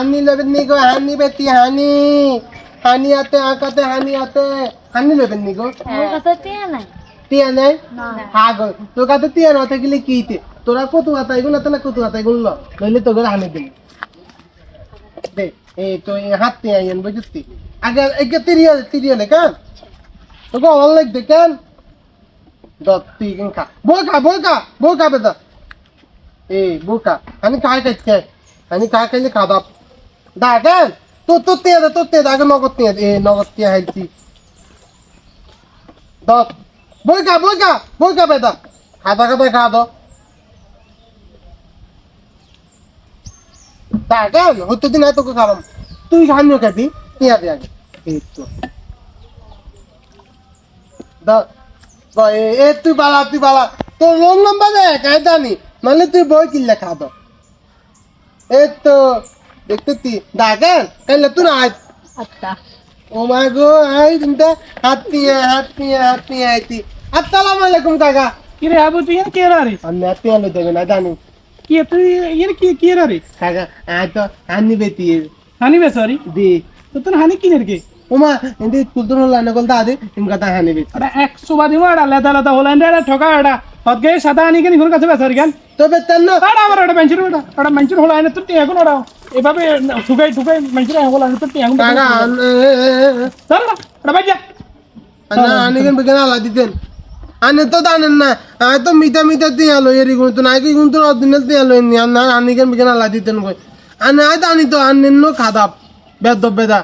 হানি লেবেন নি গো হানি বেটি হানি। হানি আতে আকাতে হানি আতে হানি লেবেন নি গো? টিয়া নাই। হ্যাঁ গো তোর কাছে টিয়া না থাকলে কি তে? তোরা কত হাতা এগুলো না কত হাতা এগুলো নইলে তোকে হানি দিন দে এই তো হাত টিয়া আইন বুঝতি আগে একে তিরিয়া তিরিয়া নে কেন? তোকে অনলাইন দে কেন? দত তুই কেন খা। খা বই খা বেদা এই খা আমি খাইছে। আমি খাই খাইলে খাদাপ দা কেন তো তো তে দে তো তে, আগে নগদ তে এ, নগদ তে হাইছি দত বই খা বই খা বই খা বেদা খাদা খাদা খা দো দা কেন হতে দিন তোকে খাবাম তুই খানিও খাবি টিয়া দে আগে। এই তো। দা বা এ তুই বালা তুই বালা। তোর জানি। তুই বই কিনলে খা দো এই তো। দেখতে দাগেন কাইলে তুই না আয়। আচ্ছা। ও মা গো আই দিনটা। হাত নিয়ে হাত নিয়ে হাত নিয়ে আইতি। আসসালামু আলাইকুম কাকা। কি রে আবু তুই কে রে আমি হাত নিয়ে আলো দেবে না জানি। কি তুই এর কি কি রে কাকা আয় তো হানি বেতি। হানি বে সরি দি। তো তোর হানি কিনের কে ওমা এndi কুলতুন লাইনে গল দাদি তুমি কথা হানি বেতি। আরে একশো বাদি মারা লেদা লেদা হলেন রে ঠকা এটা। হত গে সাদা হানি কেন ঘুরে কাছে বেসারি গান। তবে তেন আরে আমার ওটা মেঞ্চুর ওটা ওটা মেঞ্চুর হলো আইনে তুই এখন ওটা এভাবে ঢুকাই ঠুকাই মেঞ্চুর হলো আইনে তুই এখন কাকা ধর না ওটা বাইজা না আনি কেন বেকেন আলা দিতেন? আনে তো জানেন না আমি তো মিঠা মিঠা দিয়ে আলো এরি গুণ তো নাকি গুণ তো অদিনে দিয়ে আলো নি না আনি কেন আলা দিতেন কই? আনে আয় তো আনি তো আনেন খাদাপ বেদ বেদা।